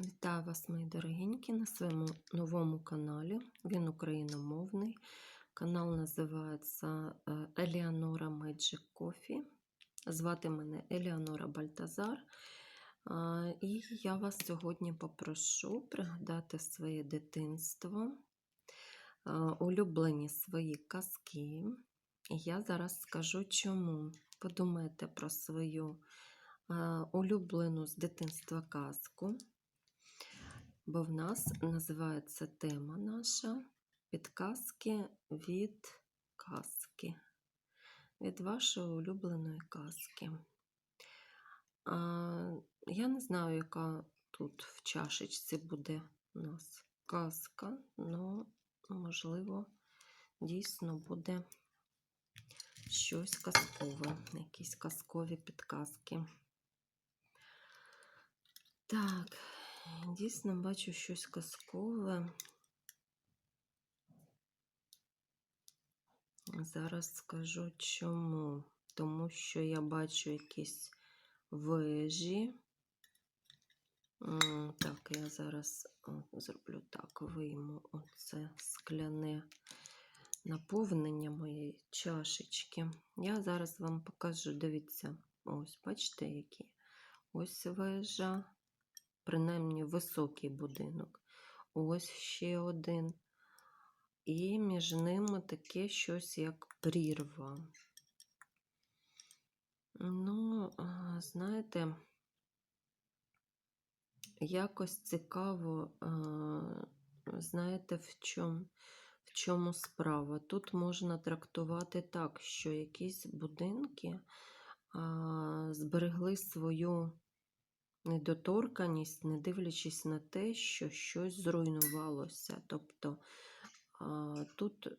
Вітаю вас, мої дорогенькі, на своєму новому каналі. Він україномовний. Канал називається е, Еліанора Magic Coffee. Звати мене Еліанора Бальтазар. І я вас сьогодні попрошу пригадати своє дитинство, улюблені свої казки. Я зараз скажу чому. Подумайте про свою улюблену з дитинства казку. Бо в нас називається тема наша підказки від казки. Від вашої улюбленої казки. Я не знаю, яка тут в чашечці буде у нас казка, але, можливо, дійсно буде щось казкове, якісь казкові підказки. Так, дійсно бачу щось казкове. Зараз скажу чому. Тому що я бачу якісь вежі. Так, я зараз зроблю так, вийму оце скляне наповнення моєї чашечки. Я зараз вам покажу, дивіться, ось, бачите, які. Ось вежа, принаймні високий будинок. Ось ще один. І між ними таке щось як прірва. Ну, знаєте, якось цікаво, знаєте, в чому, в чому справа. Тут можна трактувати так, що якісь будинки зберегли свою недоторканість, не дивлячись на те, що щось зруйнувалося. Тобто тут е,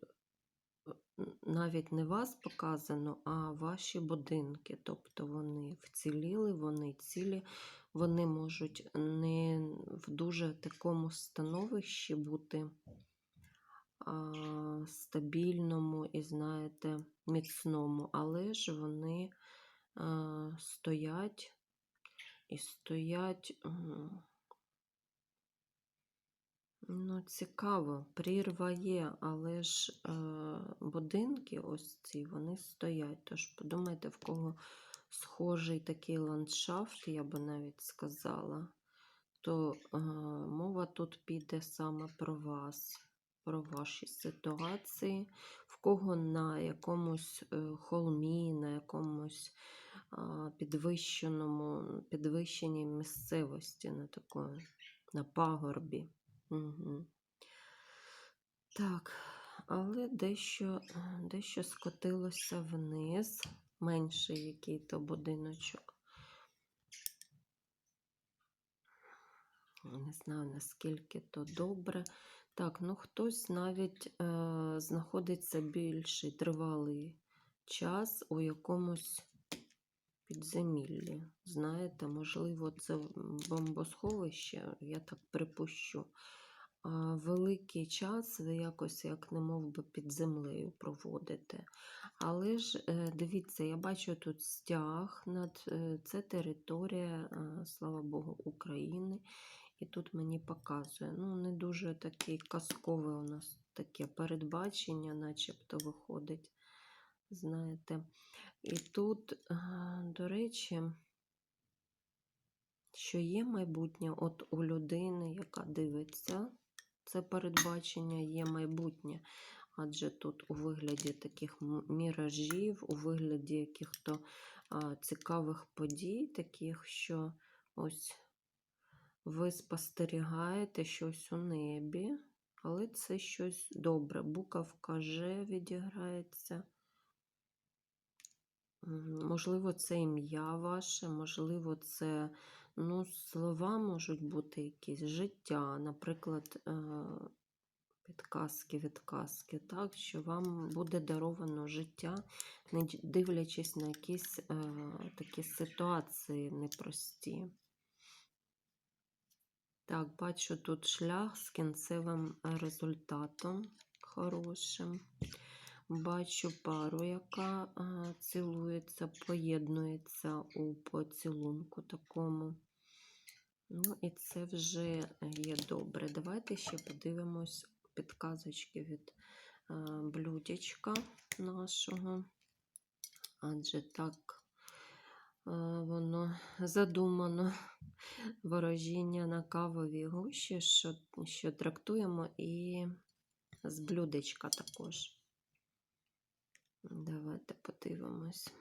навіть не вас показано, а ваші будинки. Тобто вони вціліли, вони цілі, вони можуть не в дуже такому становищі бути а, стабільному і, знаєте, міцному, але ж вони а, стоять і стоять. Ну, цікаво, прірва є, але ж е, будинки ось ці, вони стоять. Тож подумайте, в кого схожий такий ландшафт, я би навіть сказала, то е, мова тут піде саме про вас, про ваші ситуації, в кого на якомусь е, холмі, на якомусь е, підвищеному, підвищеній місцевості, на такої, на пагорбі. Угу. Так, але дещо, дещо скотилося вниз, менший який-то будиночок. Не знаю, наскільки то добре. Так, ну хтось навіть е, знаходиться більший тривалий час у якомусь підземіллі. Знаєте, можливо, це бомбосховище, я так припущу. А великий час ви якось, як не мов би, під землею проводите. Але ж е, дивіться, я бачу тут стяг над е, це територія, е, слава Богу, України. І тут мені показує. Ну, не дуже такий казкове у нас таке передбачення, начебто виходить. Знаєте, і тут, до речі, що є майбутнє от у людини, яка дивиться, це передбачення є майбутнє. Адже тут у вигляді таких міражів, у вигляді яких-то цікавих подій, таких, що ось ви спостерігаєте щось у небі, але це щось добре. Буковка Ж відіграється. Можливо, це ім'я ваше, можливо, це ну, слова можуть бути якісь життя, наприклад, е, підказки, відказки, так, що вам буде даровано життя, не дивлячись на якісь е, такі ситуації непрості. Так, бачу тут шлях з кінцевим результатом хорошим. Бачу пару, яка цілується, поєднується у поцілунку такому. Ну, і це вже є добре. Давайте ще подивимось підказочки від блюдечка нашого. Адже так воно задумано ворожіння на кавовій гущі, що, що трактуємо і з блюдечка також. Давайте подивимось.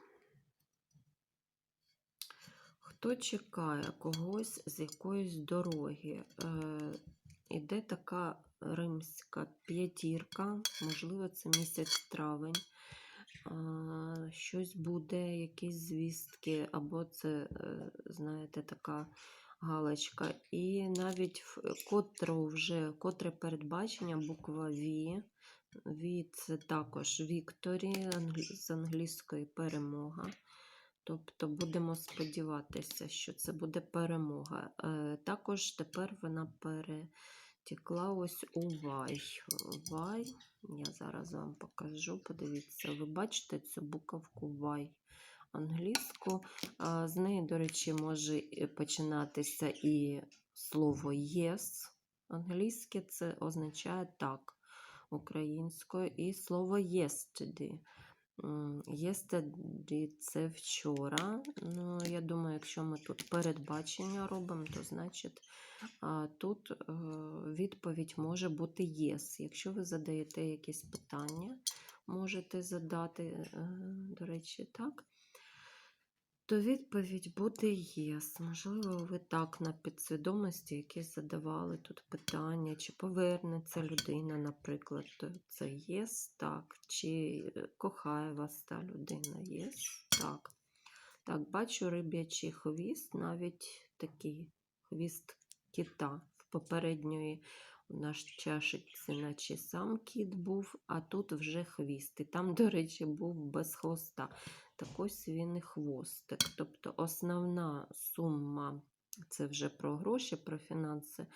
Хто чекає когось з якоїсь дороги? Е, іде така римська п'ятірка, можливо, це місяць травень. Е, щось буде, якісь звістки, або це, е, знаєте, така галочка. І навіть в котру вже котре передбачення, буква V. V це також Вікторі з англійської перемога. Тобто будемо сподіватися, що це буде перемога. Е, також тепер вона перетекла ось у Вай. Вай. Я зараз вам покажу. Подивіться, ви бачите цю буковку Вай англійську. З неї, до речі, може починатися і слово yes. Англійське це означає так українською, і слово yesterday. Yesterday – це вчора. Ну, я думаю, якщо ми тут передбачення робимо, то значить тут е, відповідь може бути yes. Якщо ви задаєте якісь питання, можете задати, е, до речі, так, то відповідь буде yes. Можливо, ви так на підсвідомості якісь задавали тут питання, чи повернеться людина, наприклад, то це yes, так, чи е, кохає вас та людина, yes, так. Так, бачу риб'ячий хвіст, навіть такий хвіст кита. В попередньої у нас чашечці, наче сам кіт був, а тут вже хвіст. І там, до речі, був без хвоста. Так ось він і хвостик. Тобто основна сума, це вже про гроші, про фінанси,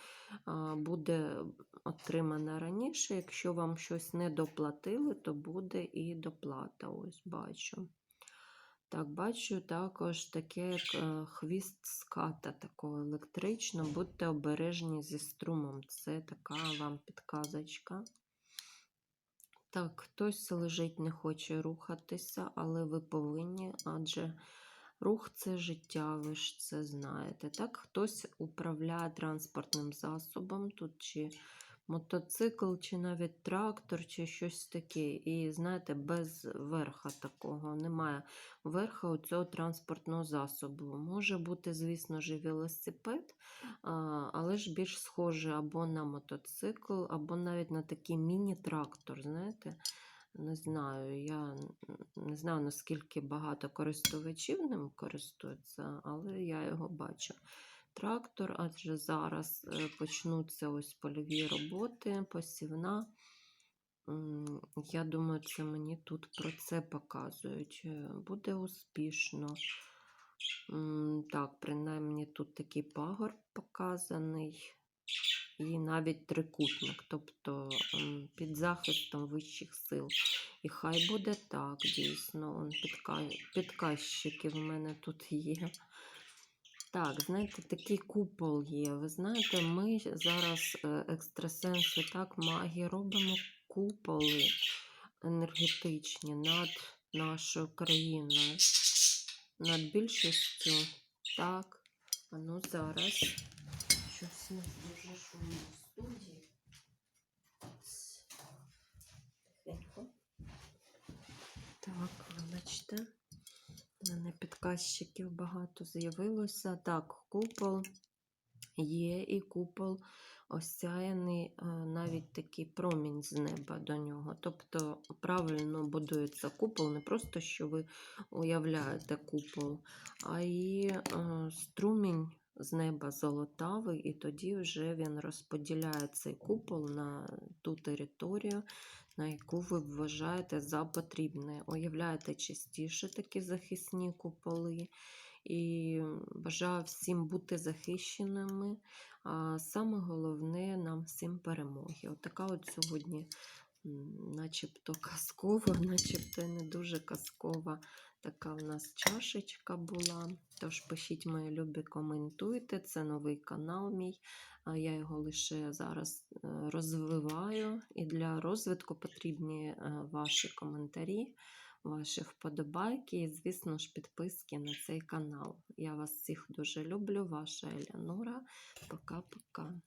буде отримана раніше. Якщо вам щось не доплатили, то буде і доплата. Ось бачу. Так, бачу також таке як е, хвіст ската такого електричного. Будьте обережні зі струмом. Це така вам підказочка. Так, хтось лежить, не хоче рухатися, але ви повинні, адже рух це життя, ви ж це знаєте. Так, хтось управляє транспортним засобом, тут чи мотоцикл, чи навіть трактор, чи щось таке. І знаєте, без верха такого немає верха у цього транспортного засобу. Може бути, звісно ж, велосипед, але ж більш схоже або на мотоцикл, або навіть на такий міні-трактор. знаєте. Не знаю, я не знаю, наскільки багато користувачів ним користуються, але я його бачу. Трактор, адже зараз е, почнуться ось польові роботи, посівна. Я думаю, це мені тут про це показують. Е, Буде успішно. Так, принаймні тут такий пагорб показаний. І навіть трикутник, тобто під захистом вищих сил. І хай буде так, дійсно. Підка... Підказчики в мене тут є. Так, знаєте, такий купол є. Ви знаєте, ми зараз е, екстрасенси, так, маги, робимо куполи енергетичні над нашою країною, над більшістю. Так, а ну зараз. Щось нас дуже шумно в студії. Так, вибачте. Підказчиків багато з'явилося. Так, купол є, і купол осяяний е, навіть такий промінь з неба до нього. Тобто правильно будується купол, не просто що ви уявляєте купол, а і е, струмінь з неба золотавий, і тоді вже він розподіляє цей купол на ту територію, на яку ви вважаєте за потрібне. Уявляєте частіше такі захисні куполи. І бажаю всім бути захищеними. А саме головне нам всім перемоги. От от сьогодні начебто казково, начебто не дуже казкова. Така у нас чашечка була. Тож пишіть мої любі, коментуйте. Це новий канал мій. Я його лише зараз е, розвиваю. І для розвитку потрібні е, ваші коментарі, ваші вподобайки і, звісно ж, підписки на цей канал. Я вас всіх дуже люблю. Ваша Елянора. Пока-пока.